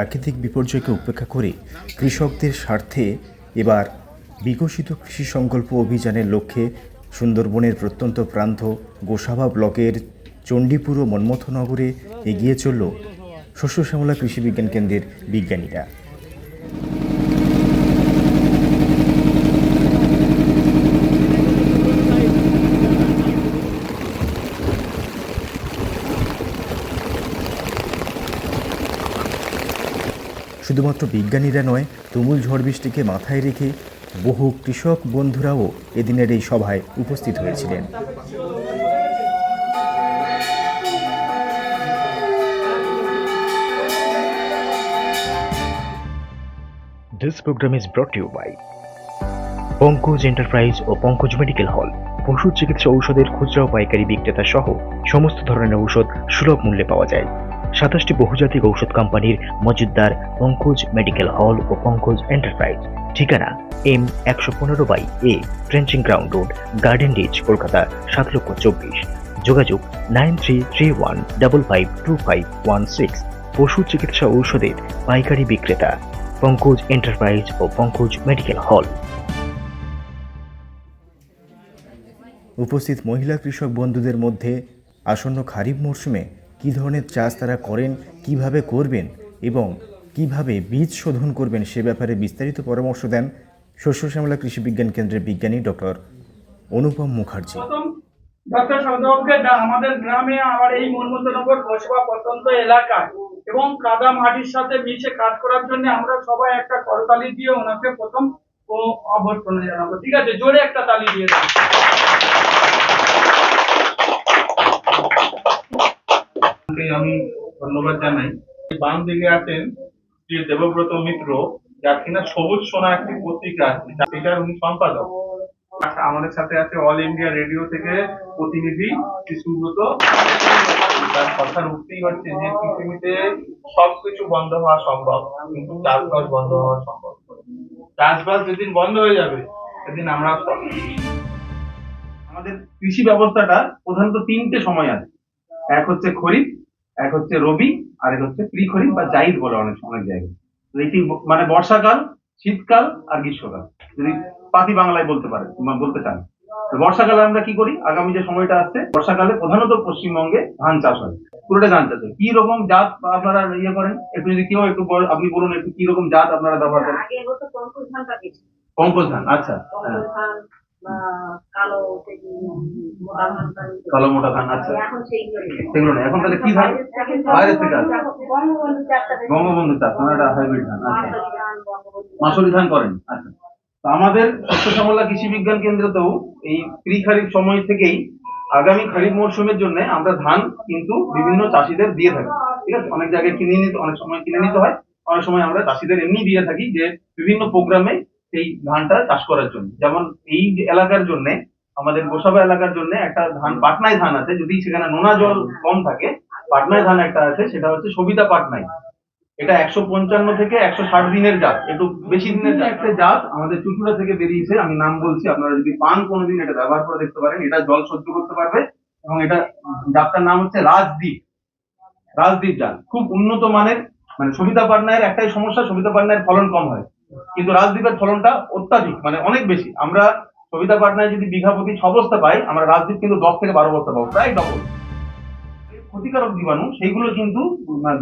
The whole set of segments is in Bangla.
প্রাকৃতিক বিপর্যয়কে উপেক্ষা করে কৃষকদের স্বার্থে এবার বিকশিত কৃষি সংকল্প অভিযানের লক্ষ্যে সুন্দরবনের প্রত্যন্ত প্রান্ত গোসাভা ব্লকের চণ্ডীপুর ও মন্মথনগরে এগিয়ে চলল শস্য শ্যামলা কৃষি বিজ্ঞান কেন্দ্রের বিজ্ঞানীরা। শুধুমাত্র বিজ্ঞানীরা নয়, তুমুল ঝড় বৃষ্টিকে মাথায় রেখে বহু কৃষক বন্ধুরাও এদিনের এই সভায় উপস্থিত হয়েছিলেন। This program is brought to you by Pankaj enterprise O Pankaj medical hall পশু চিকিৎসা ঔষধের খুচরা পাইকারি বিক্রেতা সহ সমস্ত ধরনের ঔষধ সুলভ মূল্যে পাওয়া যায়। সাতাশটি বহুজাতিক ঔষধ কোম্পানির মজুদদার পঙ্কজ মেডিকেল হল ও পঙ্কজ এন্টারপ্রাইজ। ঠিকানা এম একশো পনেরো by A trenching ground road, garden reach, Kolkata, সাত লক্ষ চব্বিশ। যোগাযোগ nine three three one double five two five one six. পশু চিকিৎসা ঔষধের পাইকারি বিক্রেতা, পঙ্কজ এন্টারপ্রাইজ ও পঙ্কজ মেডিকেল হল। উপস্থিত মহিলা কৃষক বন্ধুদের মধ্যে আসন্ন খারিফ মরশুমে কী ধরনের চাষ তারা করেন, কীভাবে করবেন এবং কীভাবে বীজ শোধন করবেন সে ব্যাপারে বিস্তারিত পরামর্শ দেন শস্য শ্যামলা কৃষি বিজ্ঞান কেন্দ্রের বিজ্ঞানী ডক্টর অনুপম মুখার্জি। ডক্টর আমাদের গ্রামে আমার এই মনমতনগর বসবা প্রত্যন্ত এলাকায় এবং কাদা মাটির সাথে মিশে কাজ করার জন্য আমরা সবাই একটা করতালি দিয়ে ওনাকে প্রথম অভ্যর্থনা জানাব। ঠিক আছে, জোরে একটা তালি দিয়ে দাও আপনাকে আমি ধন্যবাদ জানাই। বাম দিকে আছেন শ্রী দেবব্রত মিত্র, যার কিনা সবুজ সোনা একটি পত্রিকা আছে উনি সম্পাদক। আচ্ছা আমাদের সাথে আছে অল ইন্ডিয়া রেডিও থেকে প্রতিনিধি সুব্রত তার কথার উক্তি হচ্ছে যে, পৃথিবীতে সবকিছু বন্ধ হওয়া সম্ভব, কিন্তু চাষবাস বন্ধ হওয়া সম্ভব চাষবাস যেদিন বন্ধ হয়ে যাবে, সেদিন আমরা আমাদের কৃষি ব্যবস্থাটা প্রধানত তিনটে সময় আছে। এক হচ্ছে খরিফ এক হচ্ছে রবি আর এক হচ্ছে প্রি খরিফ বা জাইদ বলে অনেক অনেক জায়গায়। তো এটি মানে বর্ষাকাল শীতকাল আর গ্রীষ্মকাল। যদি পাতি বাংলায় বলতে পারে বলতে চান। বর্ষাকালে আমরা কি করি? আগামী যে সময়টা আসছে বর্ষাকালে প্রধানত পশ্চিমবঙ্গে ধান চাষ হয়। পুরোটা ধান চাষ হয়। কি রকম জাত আপনারা ইয়ে করেন? একটু যদি কেউ একটু আপনি বলুন একটু কি রকম জাত আপনারা ব্যবহার করেন। পঙ্কজ ধান আচ্ছা। কালো মোটা ধান কালো মোটা ধান এখন সেইগুলো নেই। সেগুলো নেই। এখন তাহলে কি ধান? বাইরে থেকে আসে বঙ্গবন্ধু চাষ মানে একটা হাইব্রিড ধান আচ্ছা। মাসুরি ধান, করেন আচ্ছা। তো আমাদের শস্য শ্যামলা কৃষি বিজ্ঞান কেন্দ্রতেও এই প্রি খারিফ সময় থেকেই আগামী খারিফ মরশুমের জন্য আমরা ধান কিন্তু বিভিন্ন চাষিদের দিয়ে থাকি। ঠিক আছে? অনেক জায়গায় কিনে নিতে অনেক সময় কিনে নিতে হয়। অনেক সময় আমরা চাষিদের এমনি দিয়ে থাকি যে বিভিন্ন প্রোগ্রামে এই ধানটা চাষ করার জন্য। যেমন এই এলাকার জন্য আমাদের গোসাবা এলাকার জন্য একটা ধান পাটনায় ধান আছে যদি সেখানে নোনা জল কম থাকে পাটনায় ধান একটা আছে সেটা হচ্ছে সবিতা পাটনাই এটা একশো পঞ্চান্ন থেকে একশো ষাট দিনের জাত একটু বেশি দিনের একটা জাত আমাদের চুচুড়া থেকে বেরিয়েছে আমি নাম বলছি আপনারা যদি পান কোনোদিন এটা ব্যবহার করে দেখতে পারেন এটা জল সহ্য করতে পারবে এবং এটা জাতটার নাম হচ্ছে রাজদ্বীপ রাজদ্বীপ জাত খুব উন্নত মানের মানে সবিতা পাটনায়ের একটাই সমস্যা সবিতা পাটনায়ের ফলন কম হয়। কিন্তু রাজদ্বীপের ফলনটা অত্যাধিক মানে অনেক বেশি। আমরা সবিতা পাটনায় যদি বিঘা প্রতি ছ বস্তা পাই, আমরা রাজদ্বীপ কিন্তু দশ থেকে বারো বস্তা পাবো, প্রায় ডবল ক্ষতিকারক জীবাণু, সেইগুলো কিন্তু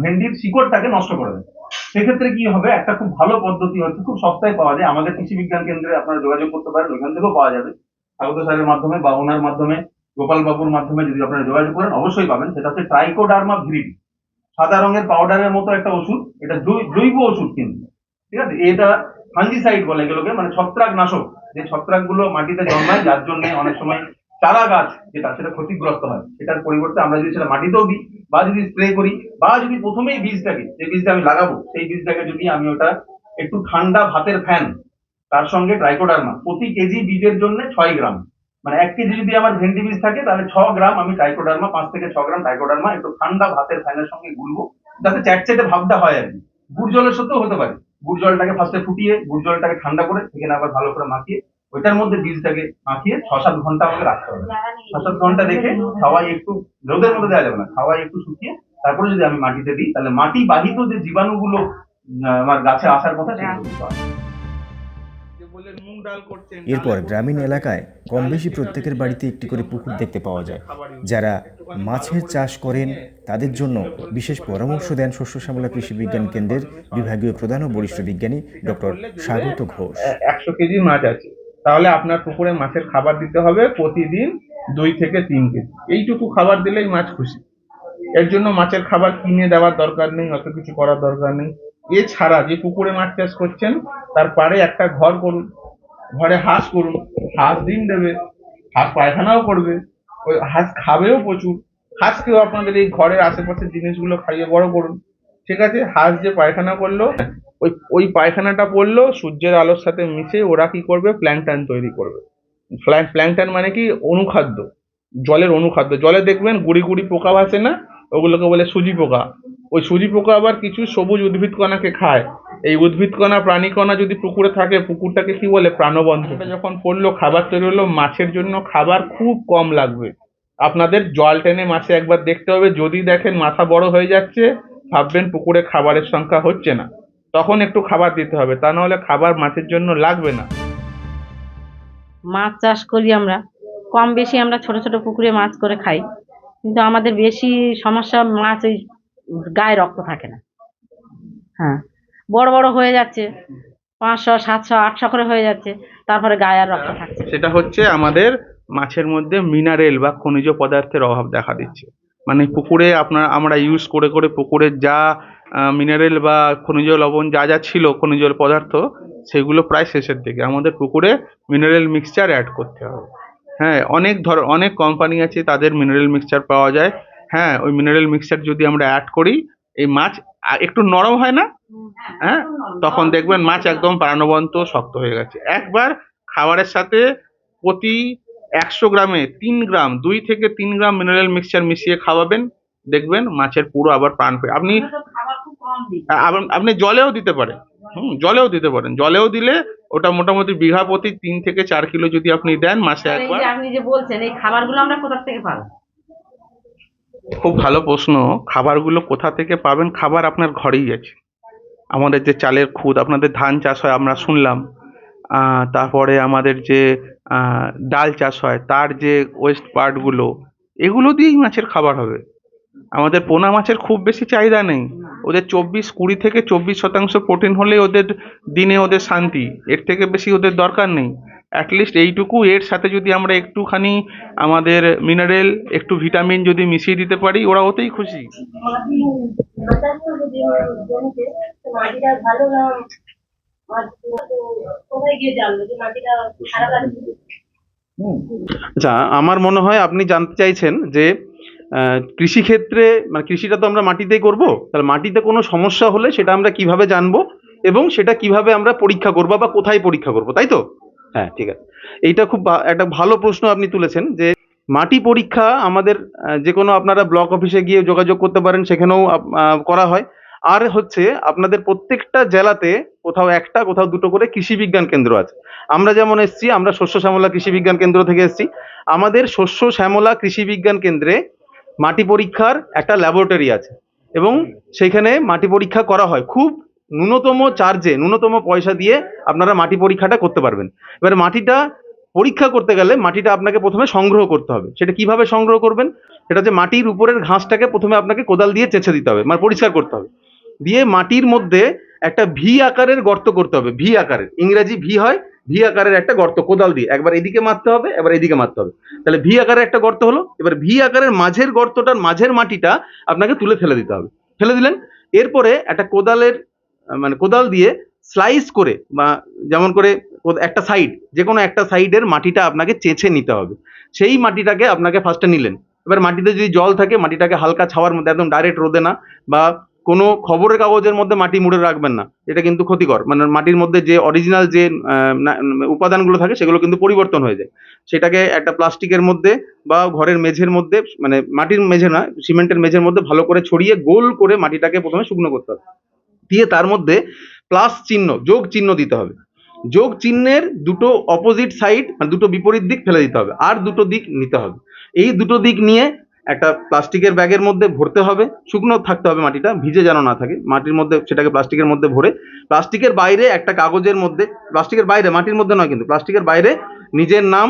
ভেন্ডির শিকড়টাকে নষ্ট করে দেয়। সেক্ষেত্রে কি হবে, একটা খুব ভালো পদ্ধতি হচ্ছে, খুব সস্তায় পাওয়া যায়। আমাদের কৃষি বিজ্ঞান কেন্দ্রে আপনারা যোগাযোগ করতে পারেন, ওইখান থেকেও পাওয়া যাবে। স্বাগত স্যারের মাধ্যমে বা ওনার মাধ্যমে, গোপাল বাবুর মাধ্যমে যদি আপনারা যোগাযোগ করেন, অবশ্যই পাবেন। সেটা হচ্ছে ট্রাইকোডার্মা ভিরিডি, সাদা রঙের পাউডারের মতো একটা ওষুধ, এটা জৈব ওষুধ কিন্তু। ঠিক আছে? এটা ফাঙ্গিসাইড বলে এগুলোকে মানে ছত্রাক নাশক যে ছত্রাকগুলো মাটিতে জন্মায়, যার জন্য অনেক সময় চারা গাছ যেটা, সেটা ক্ষতিগ্রস্ত হয়। সেটার পরিবর্তে আমরা যদি সেটা মাটিতেও দিই, বা যদি স্প্রে করি, বা যদি প্রথমেই বীজটাকে, যে বীজটা আমি লাগাবো, সেই বীজটাকে যদি আমি ওটা একটু ঠান্ডা ভাতের ফ্যান তার সঙ্গে ট্রাইকোডার্মা প্রতি কেজি বীজের জন্য ছয় গ্রাম। মানে এক কেজি যদি আমার ভেন্ডি বীজ থাকে, তাহলে ছ গ্রাম আমি ট্রাইকোডার্মা পাঁচ থেকে ছ গ্রাম ট্রাইকোডার্মা একটু ঠান্ডা ভাতের ফ্যানের সঙ্গে গুলবো, যাতে চ্যাটচ্যাটে ভাবটা হয় আর কি। গুড় জলের সাথেও হতে পারে। গুড় জলটাকে ফার্স্টে ফুটিয়ে গুড় জলটাকে ঠান্ডা করে সেখানে আবার ভালো করে মাখিয়ে ওইটার মধ্যে বীজটাকে মাখিয়ে ছ সাত ঘণ্টা আমাকে রাখতে হবে। ছ সাত ঘণ্টা রেখে খাওয়াই একটু রোদের মধ্যে দেওয়া যাবে না খাওয়াই একটু শুকিয়ে তারপরে যদি আমি মাটিতে দিই তাহলে মাটি বাহিত যে জীবাণুগুলো আমার গাছে আসার কথা সেগুলো এরপর গ্রামীণ এলাকায় কম বেশি প্রত্যেকের বাড়িতে একটি করে পুকুর দেখতে পাওয়া যায়। যারা মাছের চাষ করেন তাদের জন্য বিশেষ পরামর্শ দেন শস্য শ্যামলা কৃষি বিজ্ঞান কেন্দ্রের বিভাগীয় প্রধান ও বরিষ্ঠ বিজ্ঞানী ডক্টর স্বাগত ঘোষ। একশো কেজি মাছ আছে। তাহলে আপনার পুকুরে মাছের খাবার দিতে হবে প্রতিদিন দুই থেকে তিন কেজি। এইটুকু খাবার দিলেই মাছ খুশি। এর জন্য মাছের খাবার কিনে দেওয়ার দরকার নেই অত কিছু করার দরকার নেই। এছাড়া যে পুকুরে মাছ চাষ করছেন, তার পারে একটা ঘর করুন, ঘরে হাঁস করুন, হাঁস ডিম দেবে, হাঁস পায়খানাও করবে, ওই হাঁস খাবেও প্রচুর। হাঁসকেও আপনাদের এই ঘরের আশেপাশের জিনিসগুলো খাইয়ে বড় করুন। ঠিক আছে? হাঁস যে পায়খানা করল, ওই ওই পায়খানাটা পড়ল, সূর্যের আলোর সাথে মিশে ওরা কি করবে? প্ল্যাংটন তৈরি করবে। প্ল্যাংটন মানে কি? অনুখাদ্য, জলের অনুখাদ্য। জলে দেখবেন গুড়ি গুড়ি পোকা ভাসে না? ওগুলোকে বলে সুজি পোকা। ওই সুজি পোকা আবার কিছু সবুজ উদ্ভিদ কণাকে খায়। এই উদ্ভিদ কণা প্রাণী কণা যদি পুকুরে থাকে পুকুরটাকে কি বলে? প্রাণবন্ত। যখন পড়ল খাবার তৈরি হলো মাছের জন্য খাবার খুব কম লাগবে। আপনাদের জল টেনে মাছে একবার দেখতে হবে। যদি দেখেন মাথা বড় হয়ে যাচ্ছে ভাববেন পুকুরে খাবারের সংখ্যা হচ্ছে না। তখন একটু খাবার দিতে হবে। তা নাহলে খাবার মাছের জন্য লাগবে না। মাছ চাষ করি আমরা। কম বেশি আমরা ছোট ছোট পুকুরে মাছ করে খাই। কিন্তু আমাদের বেশি সমস্যা মাছ ওই গায়ে রক্ত থাকে না। হ্যাঁ। বড় বড় হয়ে যাচ্ছে। পাঁচশো, সাতশো, আটশো করে হয়ে যাচ্ছে। তারপরে গায়ে আর রক্ত থাকছে সেটা হচ্ছে আমাদের মাছের মধ্যে মিনারেল বা খনিজ পদার্থের অভাব দেখা দিচ্ছে। মানে পুকুরে আপনার, আমরা ইউজ করে করে পুকুরের যা মিনারেল বা খনিজ লবণ যা যা ছিল খনিজ পদার্থ, সেগুলো প্রায় শেষের দিকে। আমাদের পুকুরে মিনারেল মিক্সচার অ্যাড করতে হবে। হ্যাঁ অনেক ধর, অনেক কোম্পানি আছে তাদের মিনারেল মিক্সচার পাওয়া যায়। হ্যাঁ ওই মিনারেল মিক্সচার যদি আমরা অ্যাড করি এই মাছ একটু নরম হয় না? হ্যাঁ তখন দেখবেন মাছ একদম প্রাণবন্ত শক্ত হয়ে গেছে। একবার খাবারের সাথে প্রতি একশো গ্রামে তিন গ্রাম দুই থেকে তিন গ্রাম মিনারেল মিক্সচার মিশিয়ে খাওয়াবেন দেখবেন মাছের পুরো আবার প্রাণ পেয়ে আপনি আপনি জলেও দিতে পারেন। হুম জলেও দিতে পারেন। জলেও দিলে ওটা মোটামুটি বিঘা প্রতি তিন থেকে চার কিলো যদি আপনি দেন মাসে একবার। আপনি যে বলছেন এই খাবারগুলো আমরা কোথা থেকে পাবো? খুব ভালো প্রশ্ন। খাবারগুলো কোথা থেকে পাবেন? খাবার আপনার ঘরেই আছে। আমাদের যে চালের খুদ, আপনাদের ধান চাষ হয়, আমরা শুনলাম। তারপরে আমাদের যে ডাল চাষ হয়, তার যে ওয়েস্ট পার্টগুলো এগুলো দিয়েই মাছের খাবার হবে। আমাদের পোনা মাছের খুব বেশি চাহিদা নেই। ওদের চব্বিশ, কুড়ি থেকে চব্বিশ শতাংশ প্রোটিন হলে ওদের দিনে ওদের শান্তি। এর থেকে বেশি ওদের দরকার নেই। অ্যাটলিস্ট এইটুকু। এর সাথে যদি আমরা একটুখানি আমাদের মিনারেল একটু ভিটামিন যদি মিশিয়ে দিতে পারি ওরা ওতেই খুশি। মাটি মাচার তো যদি জমিতে তো মাটিটা ভালো না মাটি কোথায় গিয়ে জানলো যে মাটিটা খারাপ আছে আচ্ছা আমার মনে হয় আপনি জানতে চাইছেন যে আহ, কৃষিক্ষেত্রে মানে কৃষিটা তো আমরা মাটিতেই করব তাহলে মাটিতে কোনো সমস্যা হলে সেটা আমরা কীভাবে জানব এবং সেটা কীভাবে আমরা পরীক্ষা করব বা কোথায় পরীক্ষা করব তাই তো? হ্যাঁ ঠিক আছে। এইটা খুব একটা ভালো প্রশ্ন আপনি তুলেছেন যে মাটি পরীক্ষা আমাদের যে কোনো আপনারা ব্লক অফিসে গিয়ে যোগাযোগ করতে পারেন, সেখানেও করা হয়। আর হচ্ছে আপনাদের প্রত্যেকটা জেলাতে কোথাও একটা, কোথাও দুটো করে কৃষি বিজ্ঞান কেন্দ্র আছে। আমরা যেমন এসছি, আমরা শস্য শ্যামলা কৃষি বিজ্ঞান কেন্দ্র থেকে এসছি। আমাদের শস্য শ্যামলা কৃষি বিজ্ঞান কেন্দ্রে মাটি পরীক্ষার একটা ল্যাবরেটরি আছে এবং সেখানে মাটি পরীক্ষা করা হয়। খুব ন্যূনতম চার্জে ন্যূনতম পয়সা দিয়ে আপনারা মাটি পরীক্ষাটা করতে পারবেন। এবার মাটিটা পরীক্ষা করতে গেলে মাটিটা আপনাকে প্রথমে সংগ্রহ করতে হবে। সেটা কীভাবে সংগ্রহ করবেন? সেটা হচ্ছে মাটির উপরের ঘাসটাকে প্রথমে আপনাকে কোদাল দিয়ে চেঁচে দিতে হবে মানে পরিষ্কার করতে হবে। দিয়ে মাটির মধ্যে একটা ভি আকারের গর্ত করতে হবে ভি আকারের। ইংরেজি ভি হয় ভি আকারের একটা গর্ত, কোদাল দিয়ে। একবার এদিকে মারতে হবে, এবার এদিকে মারতে হবে। তাহলে ভি আকারের একটা গর্ত হলো, এবার ভি আকারের মাঝের গর্তটার মাঝের মাটিটা আপনাকে তুলে ফেলে দিতে হবে। ফেলে দিলেন, এরপরে একটা কোদালের মানে কোদাল দিয়ে স্লাইস করে বা যেমন করে একটা সাইড যে কোনো একটা সাইডের মাটিটা আপনাকে চেঁচে নিতে হবে। সেই মাটিটাকে আপনাকে ফার্স্টে নিলেন। এবার মাটিতে যদি জল থাকে, মাটিটাকে হালকা ছাওয়ার মধ্যে, একদম ডাইরেক্ট রোদে না বা কোনো খবরের কাগজের মধ্যে মাটি মুড়ে রাখবেন না। এটা কিন্তু ক্ষতিকর। মানে মাটির মধ্যে যে অরিজিনাল যে উপাদানগুলো থাকে, সেগুলো কিন্তু পরিবর্তন হয়ে যায়। সেটাকে একটা প্লাস্টিকের মধ্যে বা ঘরের মেঝের মধ্যে মানে মাটির মেঝে না, সিমেন্টের মেঝের মধ্যে ভালো করে ছড়িয়ে গোল করে মাটিটাকে প্রথমে শুকনো করতে হবে। দিয়ে তার মধ্যে প্লাস চিহ্ন, যোগ চিহ্ন দিতে হবে। যোগ চিহ্নের দুটো অপোজিট সাইড মানে দুটো বিপরীত দিক ফেলে দিতে হবে, আর দুটো দিক নিতে হবে। এই দুটো দিক নিয়ে একটা প্লাস্টিকের ব্যাগের মধ্যে ভরতে হবে, শুকনো থাকতে হবে মাটিটা, ভিজে যেন না থাকে, মাটির মধ্যে, সেটাকে প্লাস্টিকের মধ্যে ভরে। প্লাস্টিকের বাইরে একটা কাগজের মধ্যে প্লাস্টিকের বাইরে, মাটির মধ্যে নয় কিন্তু প্লাস্টিকের বাইরে নিজের নাম,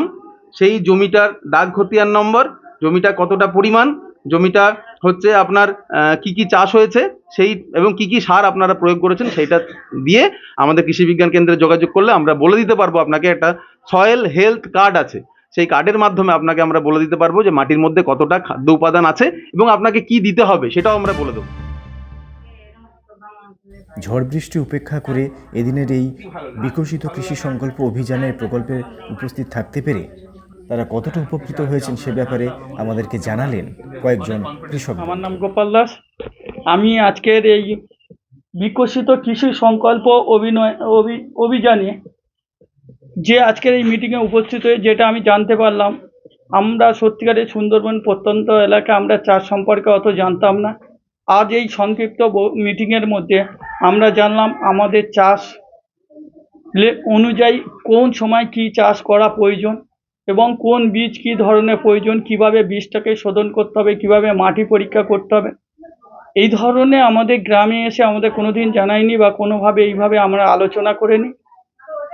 সেই জমিটার দাগ খতিয়ান নম্বর জমিটা কতটা পরিমাণ জমিটা হচ্ছে আপনার কি কি চাষ হয়েছে, সেই এবং কি কি সার আপনারা প্রয়োগ করেছেন সেইটা দিয়ে আমাদের কৃষি বিজ্ঞান কেন্দ্রে যোগাযোগ করলে আমরা বলে দিতে পারব আপনাকে একটা সয়েল হেলথ কার্ড আছে। সেই কার্ডের মাধ্যমে আপনাকে আমরা বলে দিতে পারব যে মাটির মধ্যে কতটা খাদ্য উপাদান আছে এবং আপনাকে কি দিতে হবে সেটাও আমরা বলে দেবো। ঝড় বৃষ্টি উপেক্ষা করে এদিনের এই বিকশিত কৃষি সংকল্প অভিযানের প্রকল্পে উপস্থিত থাকতে পেরে তারা কতটা উপকৃত হয়েছেন সে ব্যাপারে আমাদেরকে জানালেন কয়েকজন কৃষক। আমার নাম গোপাল দাস। আমি আজকের এই বিকশিত কৃষি সংকল্প অভিনয়, অভি- অভিযানে যে আজকের এই মিটিংয়ে উপস্থিত হয়ে যেটা আমি জানতে পারলাম, আমরা সত্যিকারের সুন্দরবন প্রত্যন্ত এলাকা আমরা চাষ সম্পর্কে অত জানতাম না। আজ এই সংক্ষিপ্ত মিটিংয়ের মধ্যে আমরা জানলাম আমাদের চাষ অনুযায়ী কোন সময় কি চাষ করা প্রয়োজন। এবং কোন বীজ কি ধরনের প্রয়োজন, কীভাবে বীজটাকে শোধন করতে হবে, কীভাবে মাটি পরীক্ষা করতে হবে, এই ধরনের আমাদের গ্রামে এসে আমাদের কোনোদিন জানায়নি বা কোনোভাবে এইভাবে আমরা আলোচনা করিনি,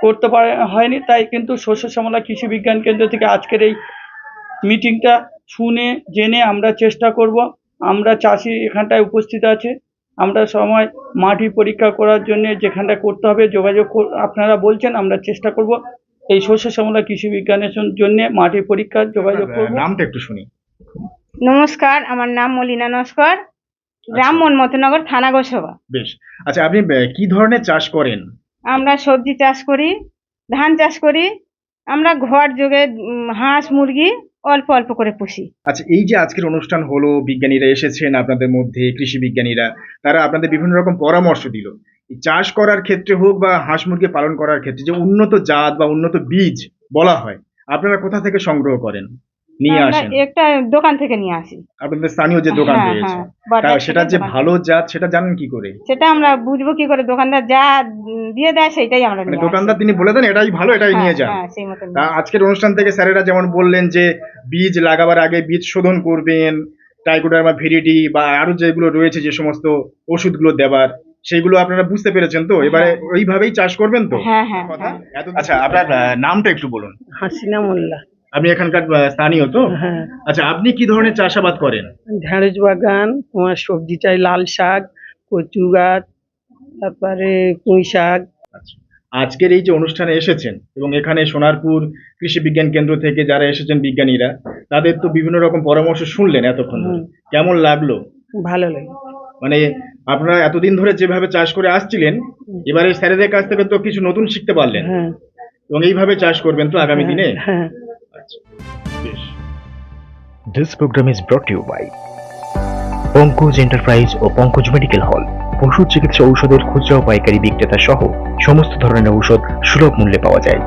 করতে পারে, হয়নি, তাই কিন্তু শস্য শ্যামলা কৃষি বিজ্ঞান কেন্দ্র থেকে আজকের এই মিটিংটা শুনে, জেনে আমরা চেষ্টা করব। আমরা চাষি এখানটায় উপস্থিত আছে। আমরা সময় মাটি পরীক্ষা করার জন্য যেখানটা করতে হবে, যোগাযোগ আপনারা বলছেন, আমরা চেষ্টা করব। এই শস্য শ্যামলা কৃষি বিজ্ঞানের জন্য মাটির পরীক্ষার যোগাযোগ করব। নামটা একটু শুনি। নমস্কার আমার নাম মলিনা নস্কর গ্রাম মনমতনগর থানা গোসবা। বেশ। আচ্ছা আপনি কি ধরনের চাষ করেন? আমরা সবজি চাষ করি ধান চাষ করি আমরা ঘর যোগে হাঁস মুরগি অল্প অল্প করে পুষি। আচ্ছা এই যে আজকের অনুষ্ঠান হলো বিজ্ঞানীরা এসেছেন আপনাদের মধ্যে কৃষি বিজ্ঞানীরা তারা আপনাদের বিভিন্ন রকম পরামর্শ দিল। চাষ করার ক্ষেত্রে হোক বা হাঁস মুরগি পালন করার ক্ষেত্রে যে উন্নত জাত বা উন্নত বীজ বলা হয় আপনারা কোথা থেকে সংগ্রহ করেন? নিয়ে আসেন। একটা দোকান থেকে নিয়ে আসি। আপনাদের স্থানীয় যে দোকান হ্যাঁ, রয়েছে হ্যাঁ, সেটা যে ভালো জাত সেটা জানেন কি করে? সেটা আমরা বুঝব কি করে? দোকানদার যা দিয়ে দেয় সেটাই আমরা মানে দোকানদার তিনি বলে দেন এটাই ভালো এটাই নিয়ে যান। হ্যাঁ মতন তা আজকের অনুষ্ঠান থেকে স্যারেরা যেমন বললেন যে বীজ লাগাবার আগে বীজ শোধন করবেন টাইকোডার্মা ভিরিডি বা আরও যেগুলো রয়েছে যে সমস্ত ওষুধগুলো দেবার সেগুলো আপনারা বুঝতে পেরেছেন তো? এবারে ওইভাবেই চাষ করবেন তো? হ্যাঁ হ্যাঁ কথা? হ্যাঁ। আচ্ছা আপনার নামটা একটু বলুন। হাসিনা মোল্লা আপনি এখানকার স্থানীয় তো? হ্যাঁ। আচ্ছা আপনি কি ধরনের চাষাবাদ করেন? ঢেঁড়স বাগান তোমার সবজি চাই লাল শাক কচু গাছ তারপরে পুঁই শাক। আজকের এই যে অনুষ্ঠানে এসেছেন এবং এখানে সোনারপুর কৃষি বিজ্ঞান কেন্দ্র থেকে যারা এসেছেন বিজ্ঞানীরা তাদের তো বিভিন্ন রকম পরামর্শ শুনলেন এতক্ষণ কেমন লাগল? ভালো লাগে মানে আপনারা এতদিন ধরে যেভাবে চাষ করে আসছিলেন এবারে স্যারেদের কাছ থেকে তো কিছু নতুন শিখতে পারলেন। হ্যাঁ। এবং এইভাবে চাষ করবেন তো আগামী দিনে? হ্যাঁ। This program is brought to you Pankaj enterprise O Pankaj medical hall পশু চিকিৎসা ঔষধের খুচরা ও পাইকারি বিক্রেতা সহ সমস্ত ধরনের ঔষধ সুলভ মূল্যে পাওয়া যায়।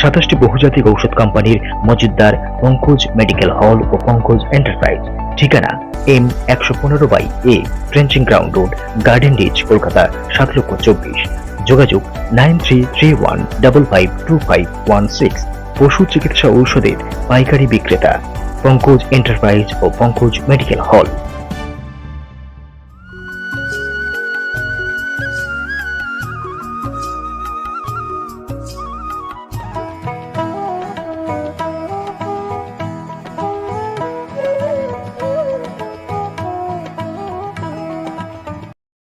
সাতাশটি বহুজাতিক ঔষধ কোম্পানির মজুদদার পঙ্কজ মেডিকেল হল ও পঙ্কজ এন্টারপ্রাইজ। ঠিকানা এম একশো পনেরো by A trenching ground road, garden reach, Kolkata, সাত লক্ষ চব্বিশ। যোগাযোগ nine three three one double five two five one six. পশু চিকিৎসা ঔষধের পাইকারি বিক্রেতা, পঙ্কজ এন্টারপ্রাইজ ও পঙ্কজ মেডিকেল হল।